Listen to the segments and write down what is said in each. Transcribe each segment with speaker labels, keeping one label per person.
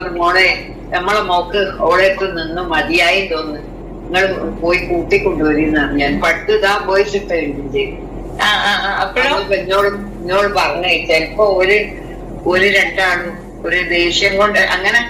Speaker 1: മോളെ നമ്മളെ മോക്ക് ഓളെടുത്ത് നിന്ന് മതിയായി തോന്നുന്നു. നിങ്ങൾ പോയി കൂട്ടിക്കൊണ്ടുവരുന്ന ഞാൻ. പട്ട് ഇതാ
Speaker 2: ആ അപ്പോഴും?
Speaker 1: അപ്പൊ എന്നോട് എന്നോട് പറഞ്ഞേ ചിലപ്പോ ഒരു ഒരു രണ്ടാണ്. ഒരു ദേഷ്യം കൊണ്ട് അങ്ങനെ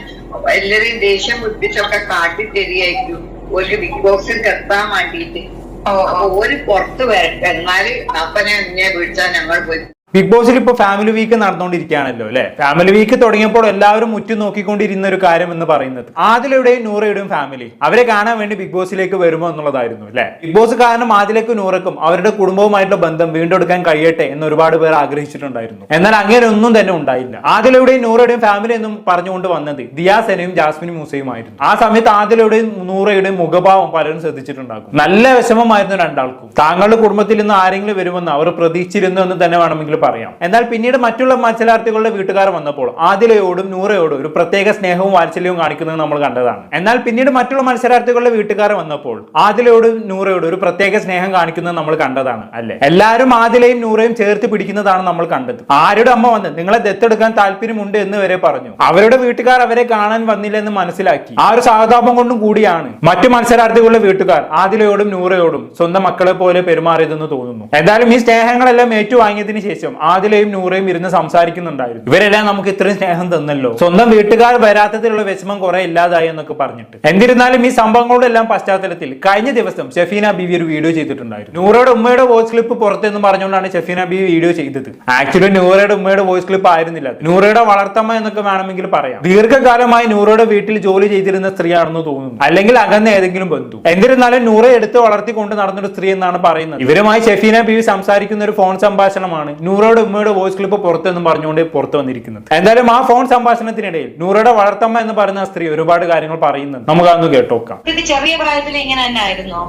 Speaker 1: എല്ലാരെയും ദേഷ്യം പിടിപ്പിച്ചൊക്കെ കാട്ടി തരികയായിരിക്കും. ഒരു ബിഗ് ബോക്സിൽ എത്താൻ വേണ്ടിയിട്ട്. ഓര് ഒരു പുറത്ത് വരട്ടെ എന്നാൽ അപ്പനെ എന്നെ വിളിച്ചാൽ ഞങ്ങൾ പോയി
Speaker 3: ബിഗ് ബോസിൽ ഇപ്പോൾ ഫാമിലി വീക്ക് നടന്നുകൊണ്ടിരിക്കുകയാണല്ലോ അല്ലെ? ഫാമിലി വീക്ക് തുടങ്ങിയപ്പോൾ എല്ലാവരും ഉറ്റു നോക്കിക്കൊണ്ടിരുന്ന ഒരു കാര്യം എന്ന് പറയുന്നത്. ആദിലയുടെയും നൂറയുടെയും ഫാമിലി അവരെ കാണാൻ വേണ്ടി ബിഗ് ബോസിലേക്ക് വരുമോ എന്നുള്ളതായിരുന്നു അല്ലെ? ബിഗ് ബോസ് കാരണം ആദിലേക്കും നൂറക്കും അവരുടെ കുടുംബവുമായിട്ടുള്ള ബന്ധം വീണ്ടെടുക്കാൻ കഴിയട്ടെ എന്ന് ഒരുപാട് പേർ ആഗ്രഹിച്ചിട്ടുണ്ടായിരുന്നു. എന്നാൽ അങ്ങനെ ഒന്നും തന്നെ ഉണ്ടായില്ല. ആദിലയുടെയും നൂറയുടെയും ഫാമിലി എന്നും പറഞ്ഞുകൊണ്ട് വന്നത് ദിയാസനയും ജാസ്മിൻ മൂസയുമായിരുന്നു. ആ സമയത്ത് ആദിലയുടെയും നൂറയുടെയും മുഖഭാവം പലരും ശ്രദ്ധിച്ചിട്ടുണ്ടാകും. നല്ല വിഷമമായിരുന്നു രണ്ടാൾക്കും. താങ്കളുടെ കുടുംബത്തിൽ നിന്ന് ആരെങ്കിലും വരുമെന്ന് അവർ പ്രതീക്ഷിച്ചിരുന്നു എന്ന് തന്നെ വേണമെങ്കിൽ പറയാം. എന്നാൽ പിന്നീട് മറ്റുള്ള മത്സരാർത്ഥികളുടെ വീട്ടുകാർ വന്നപ്പോൾ ആദിലയോടും നൂറയോടും ഒരു പ്രത്യേക സ്നേഹവും വാത്സല്യവും കാണിക്കുന്നത് നമ്മൾ കണ്ടതാണ്. എന്നാൽ പിന്നീട് മറ്റുള്ള മത്സരാർത്ഥികളുടെ വീട്ടുകാർ വന്നപ്പോൾ ആദിലയോടും നൂറയോടും ഒരു പ്രത്യേക സ്നേഹം കാണിക്കുന്നത് നമ്മൾ കണ്ടതാണ് അല്ലെ? എല്ലാവരും ആദിലയും നൂറയും ചേർത്ത് പിടിക്കുന്നതാണ് നമ്മൾ കണ്ടത്. ആരുടെ അമ്മ വന്ന് നിങ്ങളെ ദത്തെടുക്കാൻ താല്പര്യമുണ്ട് എന്ന് വരെ പറഞ്ഞു. അവരുടെ വീട്ടുകാർ അവരെ കാണാൻ വന്നില്ല എന്ന് മനസ്സിലാക്കി. ആ ഒരു സഹതാപം കൊണ്ടും കൂടിയാണ് മറ്റു മത്സരാർത്ഥികളുടെ വീട്ടുകാർ ആദിലയോടും നൂറയോടും സ്വന്തം മക്കളെ പോലെ പെരുമാറിയതെന്ന് തോന്നുന്നു. എന്തായാലും ഈ സ്നേഹങ്ങളെല്ലാം ഏറ്റുവാങ്ങിയതിനു ശേഷം ആദിലയും നൂറയും ഇരുന്ന് സംസാരിക്കുന്നുണ്ടായിരുന്നു. ഇവരെല്ലാം നമുക്ക് ഇത്രയും സ്നേഹം തന്നല്ലോ. സ്വന്തം വീട്ടുകാർ വരാത്തതിലുള്ള വിഷമം കുറെ ഇല്ലാതായി എന്നൊക്കെ പറഞ്ഞിട്ട്. എന്നിരുന്നാലും ഈ സംഭവങ്ങളുടെ എല്ലാം പശ്ചാത്തലത്തിൽ കഴിഞ്ഞ ദിവസം ഷെഫീന ബിവി ഒരു വീഡിയോ ചെയ്തിട്ടുണ്ടായിരുന്നു. നൂറയുടെ ഉമ്മയുടെ വോയിസ് ക്ലിപ്പ് പുറത്തെന്ന് പറഞ്ഞുകൊണ്ടാണ് ഷെഫീന ബിവി വീഡിയോ ചെയ്തത്. ആക്ച്വലി നൂറയുടെ ഉമ്മയുടെ വോയിസ് ക്ലിപ്പ് ആയിരുന്നില്ല. നൂറയുടെ വളർത്തമ്മ എന്നൊക്കെ വേണമെങ്കിൽ പറയാം. ദീർഘകാലമായി നൂറയുടെ വീട്ടിൽ ജോലി ചെയ്തിരുന്ന സ്ത്രീയാണെന്ന് തോന്നുന്നു. അല്ലെങ്കിൽ അകന്ന ഏതെങ്കിലും ബന്ധു. എന്നിരുന്നാലും നൂറെ എടുത്ത് വളർത്തിക്കൊണ്ട് നടന്നൊരു സ്ത്രീ എന്നാണ് പറയുന്നത്. ഇവരുമായി ഷെഫീന ബിവി സംസാരിക്കുന്ന ഒരു ഫോൺ സംഭാഷണമാണ് നൂറയുടെ ഉമ്മയുടെ വോയിസ് ക്ലിപ്പ് പുറത്തെന്നും പറഞ്ഞുകൊണ്ട് പുറത്തു വന്നിരിക്കുന്നത്. എന്തായാലും ആ ഫോൺ സംഭാഷണത്തിനിടയിൽ നൂറയുടെ വളർത്തമ്മ എന്ന് പറയുന്ന സ്ത്രീ ഒരുപാട് കാര്യങ്ങൾ പറയുന്നുണ്ട്. നമുക്ക് അന്ന് കേട്ടോക്കാം.
Speaker 2: ചെറിയ പ്രായത്തിൽ ഇങ്ങനെ തന്നെ ആയിരുന്നോ?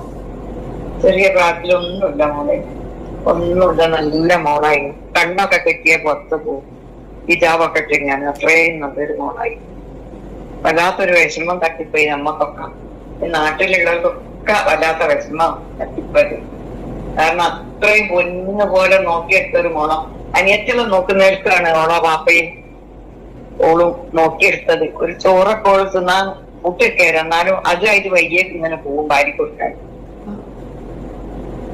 Speaker 1: ചെറിയ പ്രായത്തിലൊന്നുമില്ല മോളെ. ഒന്നുമില്ല നല്ല മോളായി. കണ്ണൊക്കെ കെട്ടിയ പുറത്ത് പോകും. ഹിജാബൊക്കെ ഞാൻ അത്രയും നല്ലൊരു മോളായി. വല്ലാത്തൊരു വിഷമം തട്ടിപ്പോയി നമ്മക്കൊക്കെ. ഈ നാട്ടിലുള്ളവർക്കൊക്കെ വല്ലാത്ത വിഷമം തട്ടിപ്പോയത് കാരണം അത്രയും പൊന്നു പോലെ നോക്കിയെടുത്തൊരു മോളം. അനിയത്തിലും നോക്കുന്നവർക്കാണ് ഓളോ പാപ്പയും ഓളും നോക്കിയെടുത്തത്. ഒരു ചോറൊക്കെ ഓൾ തിന്നാൻ കൂട്ടിക്കേറി എന്നാലും അതുമായിട്ട് വൈകിയേക്ക് ഇങ്ങനെ പോകും ഭാര്യ കൊടുക്കാൻ
Speaker 2: അത്രയൊക്കെ നന്നായിട്ട് നോക്കിയിട്ടും ആ കുട്ടി എന്താ ഇങ്ങനെ ഒരു ചെയ്ത് ചെയ്തു കളഞ്ഞേ
Speaker 1: ആ
Speaker 3: അത്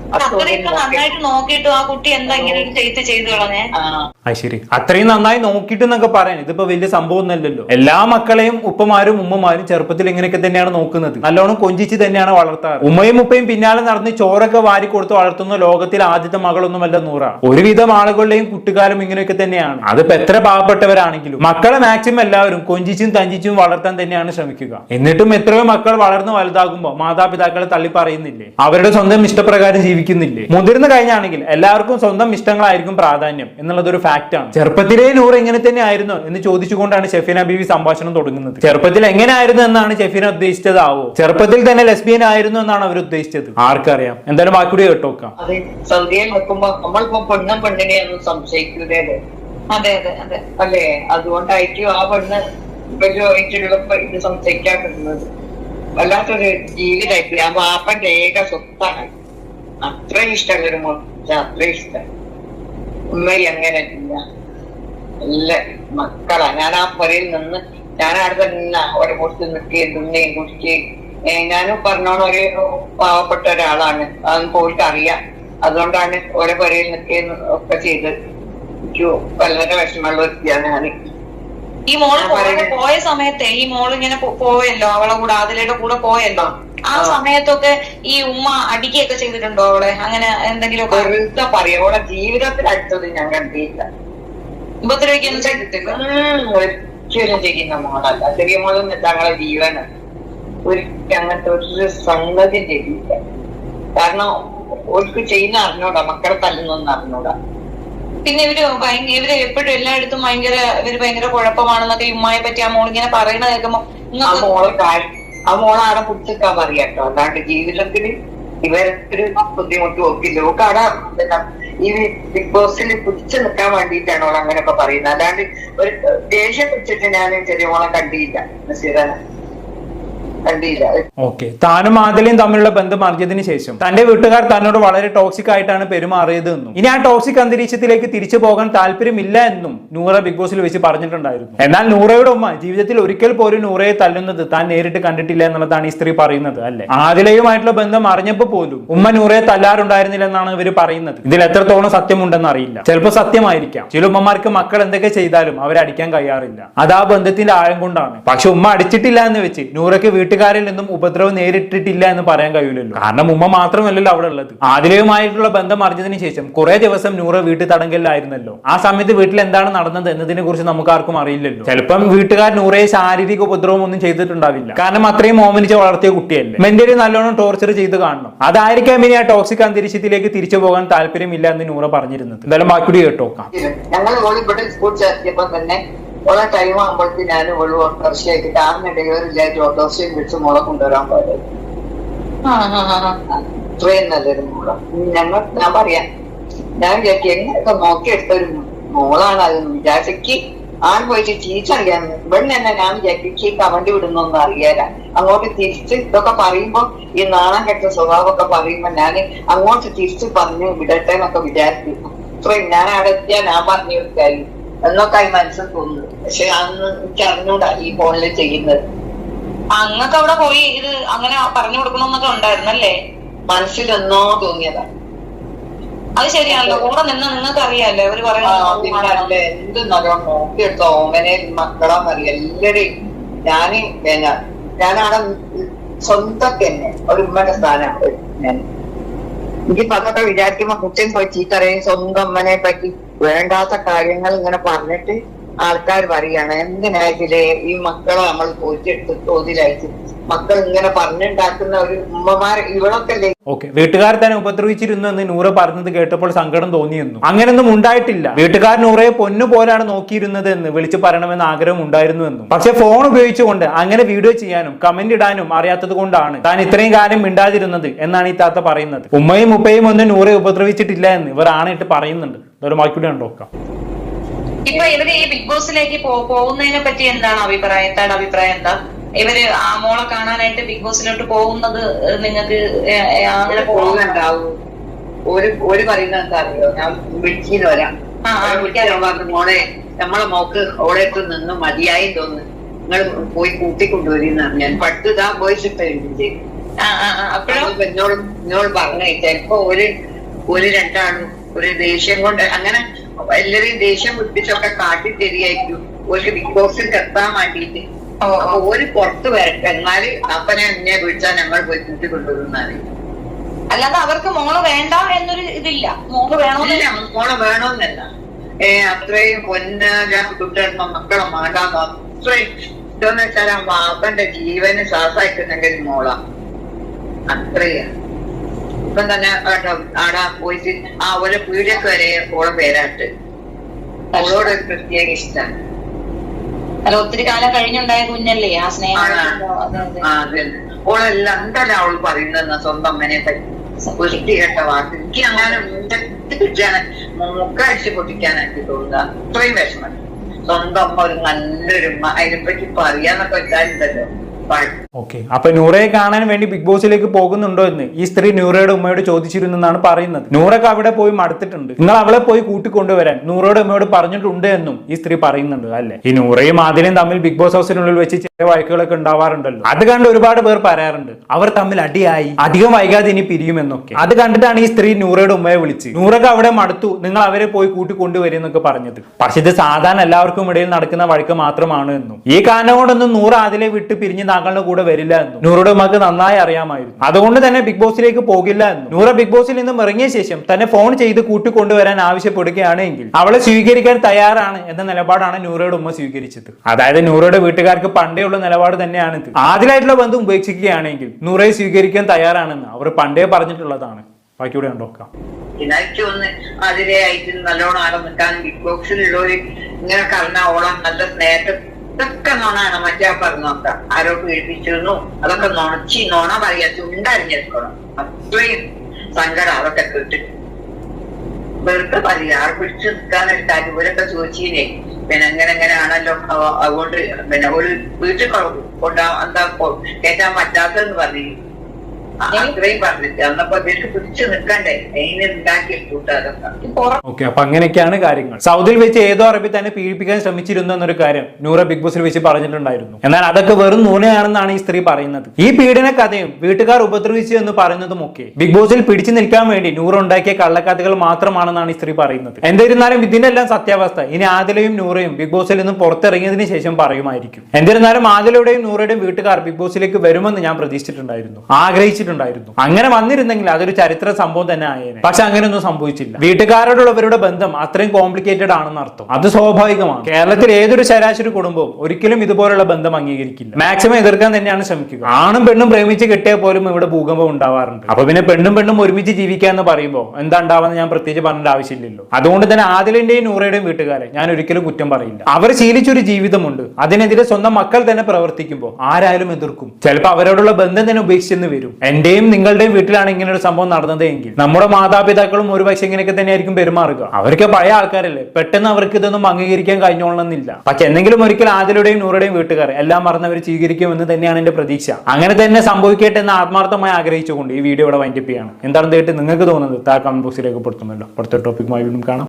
Speaker 3: ശരി. അത്രയും നന്നായി നോക്കിയിട്ട് എന്നൊക്കെ പറയാൻ. ഇതിപ്പോ വലിയ സംഭവം ഒന്നല്ലല്ലോ എല്ലാ മക്കളെയും ഉപ്പമാരും ഉമ്മമാരും ചെറുപ്പത്തിൽ ഇങ്ങനെയൊക്കെ തന്നെയാണ് നോക്കുന്നത്. നല്ലോണം കൊഞ്ചിച്ച് തന്നെയാണ് വളർത്താറ്. ഉമ്മയും ഉപ്പയും പിന്നാലെ നടന്ന് ചോറൊക്കെ വാരി കൊടുത്ത് വളർത്തുന്ന ലോകത്തിൽ ആദ്യത്തെ മകളൊന്നുമല്ല നൂറ. ഒരുവിധം ആളുകളുടെയും കുട്ടിക്കാലം ഇങ്ങനെയൊക്കെ തന്നെയാണ്. അതിപ്പോ എത്ര പാവപ്പെട്ടവരാണെങ്കിലും മക്കളെ മാക്സിമം എല്ലാവരും കൊഞ്ചിച്ചും തഞ്ചിച്ചും വളർത്താൻ തന്നെയാണ് ശ്രമിക്കുക. എന്നിട്ടും എത്രയോ മക്കൾ വളർന്ന് വലുതാകുമ്പോൾ മാതാപിതാക്കളെ തള്ളി പറയുന്നില്ലേ? അവരുടെ സ്വന്തം ഇഷ്ടപ്രകാരം ജീവിക്കുന്നില്ലേ? മുതിർന്നു കഴിഞ്ഞാണെങ്കിൽ എല്ലാവർക്കും സ്വന്തം ഇഷ്ടങ്ങളായിരിക്കും പ്രാധാന്യം എന്നുള്ളത് ഒരു ഫാക്ട് ആണ്. ചെറുപ്പത്തിലേ നൂറ് എങ്ങനെ തന്നെ ആയിരുന്നു എന്ന് ചോദിച്ചുകൊണ്ടാണ് ഷെഫീന ബീവി സംഭാഷണം തുടങ്ങുന്നത്. ചെറുപ്പത്തിൽ എങ്ങനെ ആയിരുന്നു എന്നാണ് ഷെഫീന ഉദ്ദേശിച്ചതാവോ ചെറുപ്പത്തിൽ തന്നെ ലെസ്ബിയൻ ആയിരുന്നു എന്നാണ് അവർ ഉദ്ദേശിച്ചത്. ആർക്കറിയാം. എന്തായാലും ബാക്കി കൂടി കേട്ടോക്കാം
Speaker 1: അത് സൗദിയിൽ നിൽക്കുമ്പോ നമ്മളിപ്പോ പെണ്ണും പെണ്ണിനെ ഒന്നും സംശയിക്കൂലേ?
Speaker 2: അതെ അതെ അതെ
Speaker 1: അല്ലേ? അതുകൊണ്ടായിരിക്കും ആ പെണ്ണ് ഇവരുമായിട്ടുള്ള ഇത് സംശയിക്കാതിരുന്നത്. വല്ലാത്തൊരു ജീവിതമായിട്ട് ആ വാപ്പന്റെ ഏക സ്വത്താണ്. അത്ര ഇഷ്ടം ഒരു അത്ര ഇഷ്ടം. ഉമ്മരി അങ്ങനെ ഇല്ല നല്ല മക്കളാ. ഞാൻ ആ പുരയിൽ നിന്ന് ഞാൻ അവിടെ നിന്ന ഒരു കുറിച്ച് നിൽക്കുകയും തിന്നുകയും കുടിക്കുകയും ഞാനും പറഞ്ഞോണം ഒരു പാവപ്പെട്ട ഒരാളാണ്. അതൊന്നും പോയിട്ട് അറിയാം. അതുകൊണ്ടാണ് ഓരോ പുരയിൽ നിൽക്കുകയും ഒക്കെ ചെയ്ത്. എനിക്ക് വളരെ വിഷമമുള്ള വ്യക്തിയാണ് ഞാൻ
Speaker 2: ഈ
Speaker 1: മോൾ.
Speaker 2: പോയ സമയത്തെ ഈ മോൾ ഇങ്ങനെ പോവല്ലോ പോയല്ലോ അവളെ കൂടെ ആദിലയുടെ കൂടെ പോയല്ലോ. ആ. സമയത്തൊക്കെ ഈ ഉമ്മ അടിക്കുകയൊക്കെ ചെയ്തിട്ടുണ്ടോ അവളെ? അങ്ങനെ എന്തെങ്കിലുമൊക്കെ?
Speaker 1: വെറുതെ പറയാം. അവളെ ജീവിതത്തിൽ അടുത്തത് ഞാൻ കണ്ടില്ല
Speaker 2: ഉപദ്രവിക്കൊന്നും ചെയ്തിട്ടില്ല?
Speaker 1: ഒരിക്കലും ചെയ്യുന്ന മോളല്ല ചെറിയ മോളൊന്നും തങ്ങളെ ജീവനാണ് ഒരിക്കലും അങ്ങനത്തെ ഒരു സംഗതി ചെയ്യില്ല. കാരണം ഓർക്ക് ചെയ്യുന്ന അറിഞ്ഞൂടാ. മക്കളെ തല്ലുന്നൊന്നും അറിഞ്ഞൂടാ.
Speaker 2: പിന്നെ ഇവർ ഇവർ എപ്പോഴും എല്ലായിടത്തും ഭയങ്കര ഇവർ ഭയങ്കര കുഴപ്പമാണെന്നൊക്കെ ഉമ്മയെ പറ്റി ആ മോളിങ്ങനെ പറയണ കേൾക്കുമ്പോ
Speaker 1: ആ മോളെ ആടെ പുട്ടിക്കാൻ പറയാട്ടോ അല്ലാണ്ട് ജീവിതത്തിൽ ഇവരൊരു ബുദ്ധിമുട്ട് നോക്കില്ല ഓക്ക് ആടെ പിന്നെ ഈ ബിഗ് ബോസിൽ പിടിച്ചു നിൽക്കാൻ വേണ്ടിയിട്ടാണ് ഓൾ അങ്ങനെയൊക്കെ പറയുന്നത്. അല്ലാണ്ട് ഒരു ദേഷ്യം പിടിച്ചിട്ട് ഞാൻ ചെറിയ മോളെ കണ്ടിയില്ല നസീറനെ.
Speaker 3: ഓക്കെ താനും മാതലിയും തമ്മിലുള്ള ബന്ധം അറിഞ്ഞതിന് ശേഷം തന്റെ വീട്ടുകാർ തന്നോട് വളരെ ടോക്സിക് ആയിട്ടാണ് പെരുമാറിയത് എന്നും ഇനി ആ ടോക്സിക് അന്തരീക്ഷത്തിലേക്ക് തിരിച്ചു പോകാൻ താല്പര്യമില്ല എന്നും നൂറ ബിഗ് ബോസിൽ വെച്ച് പറഞ്ഞിട്ടുണ്ടായിരുന്നു. എന്നാൽ നൂറയുടെ ഉമ്മ ജീവിതത്തിൽ ഒരിക്കൽ പോലും നൂറയെ തല്ലുന്നത് താൻ നേരിട്ട് കണ്ടിട്ടില്ല എന്നുള്ളതാണ് ഈ സ്ത്രീ പറയുന്നത് അല്ലെ? ആദിലയുമായിട്ടുള്ള ബന്ധം അറിഞ്ഞപ്പോൾ പോലും ഉമ്മ നൂറയെ തല്ലാറുണ്ടായിരുന്നില്ല എന്നാണ് ഇവർ പറയുന്നത്. ഇതിൽ എത്രത്തോളം സത്യമുണ്ടെന്ന് അറിയില്ല. ചിലപ്പോൾ സത്യമായിരിക്കാം. ചില ഉമ്മമാർക്ക് മക്കൾ എന്തൊക്കെ ചെയ്താലും അവരടിക്കാൻ കഴിയാറില്ല. അത് ആ ബന്ധത്തിന്റെ ആഴം കൊണ്ടാണ്. പക്ഷെ ഉമ്മ അടിച്ചിട്ടില്ല എന്ന് വെച്ച് നൂറയ്ക്ക് വീട്ടുകാരിൽ നിന്നും ഉപദ്രവം നേരിട്ടിട്ടില്ല എന്ന് പറയാൻ കഴിയില്ലല്ലോ. കാരണം ഉമ്മ മാത്രമല്ലല്ലോ അവിടെ ഉള്ളത്. ആദിലയുമായിട്ടുള്ള ബന്ധം അറിഞ്ഞതിന് ശേഷം കുറെ ദിവസം നൂറ് വീട്ടിൽ തടങ്കലിലായിരുന്നല്ലോ ആ സമയത്ത് വീട്ടിൽ എന്താണ് നടന്നത് എന്നതിനെ കുറിച്ച് നമുക്ക് ആർക്കും അറിയില്ലല്ലോ. ചിലപ്പം വീട്ടുകാർ നൂറെ ശാരീരിക ഉപദ്രവം ഒന്നും ചെയ്തിട്ടുണ്ടാവില്ല. കാരണം അത്രയും ഓമനിച്ച് വളർത്തിയ കുട്ടിയല്ലേ. മെന്റലി നല്ലോണം ടോർച്ചർ ചെയ്ത് കാണണം. അതായിരിക്കാം ഇനി ആ ടോക്സിക് അന്തരീക്ഷത്തിലേക്ക് തിരിച്ചു പോകാൻ താല്പര്യമില്ല എന്ന് നൂറ പറഞ്ഞിരുന്നത്. എന്തായാലും ബാക്കി കേട്ടോക്കാം
Speaker 1: ഞങ്ങൾ തന്നെ ഓളെ ടൈം ആകുമ്പോഴത്തെ ഞാൻ ഓൾ വർഷമായിട്ട് കാറിന് ഡെലിവറി ഇല്ലായിട്ട് ഓട്ടോറിക്ഷയും വിളിച്ച് മോളെ കൊണ്ടുവരാൻ
Speaker 2: പാടില്ല.
Speaker 1: അത്രയും നല്ലൊരു മോൾ. ഞങ്ങൾ ഞാൻ പറയാം. ഞാൻ വിചാരിക്കും എങ്ങനെയൊക്കെ നോക്കിയെടുത്ത ഒരു മോളാണ് അത് വിചാരിച്ചക്ക് ആൺ പോയിട്ട് ചീച്ചറിയാൻ ഇവിടെ തന്നെ ഞാൻ വിചാരിക്കും കമന്റ് വിടുന്നൊന്നും അറിയാല അങ്ങോട്ട് തിരിച്ച് ഇതൊക്കെ പറയുമ്പോ ഈ നാണം കെട്ട സ്വഭാവമൊക്കെ പറയുമ്പോ ഞാൻ അങ്ങോട്ട് തിരിച്ച് പറഞ്ഞു വിടട്ടെ എന്നൊക്കെ വിചാരിച്ചു ഇത്രയും ഞാൻ അവിടെ എത്തിയാ ഞാൻ പറഞ്ഞു കൊടുക്കായി എന്നൊക്കെ മനസ്സിൽ തോന്നുന്നു. പക്ഷെ അന്ന് എനിക്ക് അറിഞ്ഞൂടാ ഈ ഫോണിൽ ചെയ്യുന്നത്.
Speaker 2: അങ്ങക്ക് അവിടെ പോയി ഇത് അങ്ങനെ പറഞ്ഞു കൊടുക്കണമെന്നൊക്കെ ഉണ്ടായിരുന്നല്ലേ?
Speaker 1: മനസ്സിലെന്നോ തോന്നിയതാ.
Speaker 2: അത് ശരിയാണല്ലോ. കൂടെ നിന്ന് നിങ്ങൾക്ക് അറിയാലോ
Speaker 1: അവർ
Speaker 2: പറയുന്നത്
Speaker 1: എന്ത് നല്ലോണം നോക്കിയെടുത്ത. ഓമനെ മക്കളാ മതി എല്ലാരെയും ഞാൻ ഞാൻ ഞാനവിടെ സ്വന്തം തന്നെ ഒരു ഉമ്മയുടെ സ്ഥാനം. ഞാൻ എനിക്കിപ്പോ അതൊക്കെ വിചാരിക്കുമ്പോ കുട്ടിയും പോയി ചീത്തറിയും. സ്വന്തം അമ്മനെ പറ്റി വേണ്ടാത്ത കാര്യങ്ങൾ ഇങ്ങനെ പറഞ്ഞിട്ട് ആൾക്കാർ പറയാണ് എന്തിനായിട്ടില്ലേ ഈ മക്കളെ നമ്മൾ പോറ്റെടുത്ത് തോതിലയച്ച് മക്കൾ ഇങ്ങനെ പറഞ്ഞുണ്ടാക്കുന്ന ഒരു ഉമ്മമാർ ഇവളൊക്കെ അല്ലേ
Speaker 3: ഓക്കെ. വീട്ടുകാർ തന്നെ ഉപദ്രവിച്ചിരുന്നു എന്ന് നൂറ പറഞ്ഞത് കേട്ടപ്പോൾ സങ്കടം തോന്നിയെന്നു. അങ്ങനെയൊന്നും ഉണ്ടായിട്ടില്ല. വീട്ടുകാർ നൂറയെ പൊന്നു പോലാണ് നോക്കിയിരുന്നത് എന്ന് വിളിച്ചു പറയണമെന്ന് ആഗ്രഹം ഉണ്ടായിരുന്നു എന്നും. പക്ഷെ ഫോൺ ഉപയോഗിച്ചുകൊണ്ട് അങ്ങനെ വീഡിയോ ചെയ്യാനും കമന്റ് ഇടാനും അറിയാത്തത് കൊണ്ടാണ് താൻ ഇത്രയും കാലം മിണ്ടാതിരുന്നത് എന്നാണ് ഈ താത്ത പറയുന്നത്. ഉമ്മയും ഉപ്പയും ഒന്നും നൂറെ ഉപദ്രവിച്ചിട്ടില്ല എന്ന് ഇവർ ആണിട്ട് പറയുന്നുണ്ട്. ഇതൊരു മാക്കിയുടെ നോക്കാം.
Speaker 2: ഇപ്പൊ ഇവർ ഈ ബിഗ് ബോസിലേക്ക് പോകുന്നതിനെ പറ്റി എന്താണ് അഭിപ്രായം? എന്താണ് അഭിപ്രായം? എന്താ? ഇവർ ആ മോളെ കാണാനായിട്ട് ബിഗ് ബോസിലോട്ട് പോകുന്നത് നിങ്ങൾക്ക് അങ്ങനെ പോകുന്ന
Speaker 1: പോകുന്നുണ്ടാവും ഒരു ഒരു പറയുന്ന എന്താ അറിയോ ഞാൻ വിളിച്ചിന് വരാം. മോളെ നമ്മളെ മോക്ക് ഓളെടുത്ത് നിന്ന് മതിയായി തോന്നുന്നു. നിങ്ങൾ പോയി കൂട്ടിക്കൊണ്ടുവരുന്ന ഞാൻ. പട്ടുതാ
Speaker 2: ഇതാ അപ്പോഴും?
Speaker 1: അപ്പൊ എന്നോട് എന്നോട് പറഞ്ഞു ചിലപ്പോ ഒരു ഒരു രണ്ടാണ് ഒരു ദേഷ്യം കൊണ്ട് അങ്ങനെ എല്ലാരെയും ദേഷ്യം പിടിപ്പിച്ചൊക്കെ കാട്ടി തരികയായിരിക്കും. ഒരു ബിഗ് ബോസിൽ കെത്താൻ വേണ്ടിയിട്ട്.
Speaker 2: ഓര്
Speaker 1: അപ്പൊ ഒരു പുറത്ത് വരട്ടെ. എന്നാൽ അപ്പനെ എന്നെ വിളിച്ചാൽ ഞങ്ങൾ പോയി കൂട്ടിക്കൊണ്ടുവരുന്നാണ്
Speaker 2: അല്ലാതെ അവർക്ക് മോൾ വേണ്ട എന്നൊരു ഇതില്ല. മോൾ
Speaker 1: വേണമെന്നില്ല മോൾ വേണമെന്നല്ല ഏ അത്രയും പൊന്ന കുട്ടികളുടെ മക്കളെ മാണ്ടാന്ന് അത്രയും ഇതെന്ന് വെച്ചാൽ ആ വാപ്പന്റെ ജീവന് സാസായിട്ടുണ്ടെങ്കിൽ മോളാ. അത്രയും. ഇപ്പം തന്നെ ആടെ ആടെ പോയിട്ട് ആ ഓരോ പീഡിയൊക്കെ വരെ ഓളെ പേരാട്ട് അവളോട് ഒരു പ്രത്യേക ഇഷ്ടമാണ്
Speaker 2: അല്ല ഒത്തിരി കാലം കഴിഞ്ഞുണ്ടായ കുഞ്ഞല്ലേ? ആ സ്നേഹം
Speaker 1: ഓളെല്ലാം എന്തല്ല അവൾ പറയുന്ന സ്വന്തം അമ്മനെ പറ്റി? വൃത്തികെട്ട വാക്ക്. എനിക്ക് അങ്ങനെ കിട്ടിയാണ് മുക്കടിച്ച് പൊട്ടിക്കാനായിട്ട് തോന്നുക അത്രയും വിഷമം. സ്വന്തം അമ്മ ഒരു നല്ലൊരു അതിനെപ്പറ്റി പറയാന്നൊക്കെ വെച്ചാലുണ്ടല്ലോ
Speaker 3: ഓക്കെ. അപ്പൊ നൂറയെ കാണാൻ വേണ്ടി ബിഗ് ബോസിലേക്ക് പോകുന്നുണ്ടോ എന്ന് ഈ സ്ത്രീ നൂറയുടെ ഉമ്മയോട് ചോദിച്ചിരുന്നു എന്നാണ് പറയുന്നത്. നൂറൊക്കെ അവിടെ പോയി മടുത്തിട്ടുണ്ട്. നിങ്ങൾ അവളെ പോയി കൂട്ടിക്കൊണ്ടുവരാൻ നൂറയുടെ ഉമ്മയോട് പറഞ്ഞിട്ടുണ്ട് എന്നും ഈ സ്ത്രീ പറയുന്നുണ്ട് അല്ലെ? ഈ നൂറയും ആദിലും തമ്മിൽ ബിഗ് ബോസ് ഹൗസിനുള്ളിൽ വെച്ച് ചില വഴക്കുകളൊക്കെ ഉണ്ടാവാറുണ്ടല്ലോ. അത് കണ്ട് ഒരുപാട് പേർ പറയാറുണ്ട് അവർ തമ്മിൽ അടിയായി അധികം വൈകാതെ ഇനി പിരിയുമെന്നൊക്കെ. അത് കണ്ടിട്ടാണ് ഈ സ്ത്രീ നൂറയുടെ ഉമ്മയെ വിളിച്ച്. നൂറൊക്കെ അവിടെ മടുത്തു നിങ്ങൾ അവരെ പോയി കൂട്ടിക്കൊണ്ടുവരും എന്നൊക്കെ പറഞ്ഞത് പക്ഷെ ഇത് സാധാരണ എല്ലാവർക്കും ഇടയിൽ നടക്കുന്ന വഴക്ക് മാത്രമാണ് എന്നും. ഈ കാരണം കൊണ്ടൊന്നും നൂറ് അതിലെ വിട്ട് പിരിഞ്ഞ് താങ്കളുടെ കൂടെ വരില്ല എന്നും. നൂറുടെ ഉമ്മക്ക് നന്നായി അറിയാമായിരുന്നു. അതുകൊണ്ട് തന്നെ ബിഗ് ബോസിലേക്ക് പോകില്ല എന്നും. നൂറ ബിഗ് ബോസിൽ നിന്നും ഇറങ്ങിയ ശേഷം തന്നെ ഫോൺ ചെയ്ത് കൂട്ടിക്കൊണ്ടുവരാൻ ആവശ്യപ്പെടുകയാണ് എങ്കിൽ. അവളെ സ്വീകരിക്കാൻ തയ്യാറാണ് എന്ന നിലപാടാണ് നൂറയുടെ ഉമ്മ സ്വീകരിച്ചത്. അതായത് നൂറയുടെ വീട്ടുകാർക്ക് പണ്ടേ ഉള്ള നിലപാട് തന്നെയാണ് ഇത്. ആദ്യമായിട്ടുള്ള ബന്ധം ഉപേക്ഷിക്കുകയാണെങ്കിൽ നൂറയെ സ്വീകരിക്കാൻ തയ്യാറാണെന്ന് അവർ പണ്ടേ പറഞ്ഞിട്ടുള്ളതാണ്. ബാക്കിയൂടെ ഉണ്ടോക്കാം
Speaker 1: എനിക്ക് ഒന്ന് അതിലെ ആയിട്ട് നല്ലോണം ആടെ നിൽക്കാൻ ബിഗ് ബോക്സിലുള്ളവര് ഇങ്ങനെ പറഞ്ഞ ഓളം നല്ല സ്നേഹത്തെ ഇതൊക്കെ നോണാണ് മറ്റേ പറഞ്ഞൊക്കെ ആരോ പീഡിപ്പിച്ചിരുന്നു. അതൊക്കെ നുണച്ചി നോണ പറയാ ചുണ്ടറിഞ്ഞെടുക്കണം അത്രയും സങ്കടം അതൊക്കെ കേട്ടിട്ട് വെറുതെ പറയാ ആർ പിടിച്ചു നിൽക്കാനായിട്ട് അതുപോലൊക്കെ ചോദിച്ചീനെ. പിന്നെ അങ്ങനെ അങ്ങനെ ആണല്ലോ അതുകൊണ്ട് പിന്നെ ഒരു വീട്ടിൽ കൊണ്ടാ എന്താ കൊ- കേറ്റാൻ പറ്റാത്തെന്ന് പറഞ്ഞു.
Speaker 3: ഓക്കെ അപ്പൊ അങ്ങനെയൊക്കെയാണ് കാര്യങ്ങൾ. സൗദിയിൽ വെച്ച് ഏതോ അറബി തന്നെ പീഡിപ്പിക്കാൻ ശ്രമിച്ചിരുന്നു എന്നൊരു കാര്യം നൂറ ബിഗ് ബോസിൽ വെച്ച് പറഞ്ഞിട്ടുണ്ടായിരുന്നു. എന്നാൽ അതൊക്കെ വെറും നൂനയാണെന്നാണ് ഈ സ്ത്രീ പറയുന്നത്. ഈ പീഡന കഥയും വീട്ടുകാർ ഉപദ്രവിച്ചു എന്ന് പറയുന്നതും ഒക്കെ ബിഗ് ബോസിൽ പിടിച്ചു നിൽക്കാൻ വേണ്ടി നൂറ ഉണ്ടാക്കിയ കള്ളക്കഥകൾ മാത്രമാണെന്നാണ് ഈ സ്ത്രീ പറയുന്നത്. എന്നിരുന്നാലും ഇതിന്റെ എല്ലാം സത്യാവസ്ഥ ഇനി ആദിലയും നൂറയും ബിഗ് ബോസിൽ നിന്ന് പുറത്തിറങ്ങിയതിനു ശേഷം പറയുമായിരിക്കും. എന്നിരുന്നാലും ആദിലയുടെയും നൂറയുടെയും വീട്ടുകാർ ബിഗ് ബോസിലേക്ക് വരുമെന്ന് ഞാൻ പ്രതീക്ഷിച്ചിട്ടുണ്ടായിരുന്നു. ആഗ്രഹിച്ചിട്ടുണ്ടായിരുന്നു അങ്ങനെ വന്നിരുന്നെങ്കിൽ അതൊരു ചരിത്ര സംഭവം തന്നെ ആയേനെ. പക്ഷെ അങ്ങനെയൊന്നും സംഭവിച്ചില്ല. വീട്ടുകാരോടുള്ളവരുടെ ബന്ധം അത്രയും കോംപ്ലിക്കേറ്റഡ് ആണെന്ന് അർത്ഥം. അത് സ്വാഭാവികമാണ്. കേരളത്തിൽ ഏതൊരു ശരാശരി കുടുംബവും ഒരിക്കലും ഇതുപോലുള്ള ബന്ധം അംഗീകരിക്കില്ല. മാക്സിമം എതിർക്കാൻ തന്നെയാണ് ശ്രമിക്കുക. ആണും പെണ്ണും പ്രേമിച്ച് കിട്ടിയാൽ പോലും ഇവിടെ ഭൂകമ്പം ഉണ്ടാവാറുണ്ട്. അപ്പൊ പിന്നെ പെണ്ണും പെണ്ണും ഒരുമിച്ച് ജീവിക്കുക എന്ന് പറയുമ്പോൾ എന്താ ഉണ്ടാവുന്ന ഞാൻ പ്രത്യേകിച്ച് പറഞ്ഞിട്ട് ആവശ്യമില്ലല്ലോ. അതുകൊണ്ട് തന്നെ ആദിലിന്റെയും നൂറയുടെയും വീട്ടുകാരെ ഞാൻ ഒരിക്കലും കുറ്റം പറയില്ല. അവർ ശീലിച്ചൊരു ജീവിതമുണ്ട്. അതിനെതിരെ സ്വന്തം മക്കൾ തന്നെ പ്രവർത്തിക്കുമ്പോൾ ആരായാലും എതിർക്കും. ചിലപ്പോൾ അവരോടുള്ള ബന്ധം തന്നെ ഉപേക്ഷിച്ചെന്ന് വരും. എന്റെയും നിങ്ങളുടെയും വീട്ടിലാണ് ഇങ്ങനെ ഒരു സംഭവം നടന്നത് എങ്കിൽ നമ്മുടെ മാതാപിതാക്കളും ഒരുപക്ഷെ ഇങ്ങനെയൊക്കെ തന്നെയായിരിക്കും പെരുമാറുക. അവരൊക്കെ പഴയ ആൾക്കാരല്ലേ. പെട്ടെന്ന് അവർക്ക് ഇതൊന്നും അംഗീകരിക്കാൻ കഴിഞ്ഞോളണമെന്നില്ല. പക്ഷെ എന്തെങ്കിലും ഒരിക്കൽ ആദിലുടെയും നൂറുടെയും വീട്ടുകാർ എല്ലാം മറന്നവർ സ്വീകരിക്കുമെന്ന് തന്നെയാണ് എന്റെ പ്രതീക്ഷ. അങ്ങനെ തന്നെ സംഭവിക്കട്ടെ എന്ന് ആത്മാർത്ഥമായി ആഗ്രഹിച്ചുകൊണ്ട് ഈ വീഡിയോ ഇവിടെ വൈൻഡപ്പ് ചെയ്യാണ്. എന്താണ് കേട്ട് നിങ്ങൾക്ക് തോന്നുന്നത്? താ കമന്റ് ബോക്സിലേക്ക് പൊടുത്തുന്നുണ്ടോ അടുത്ത ടോപ്പിക്കുമായി വീണ്ടും കാണാം.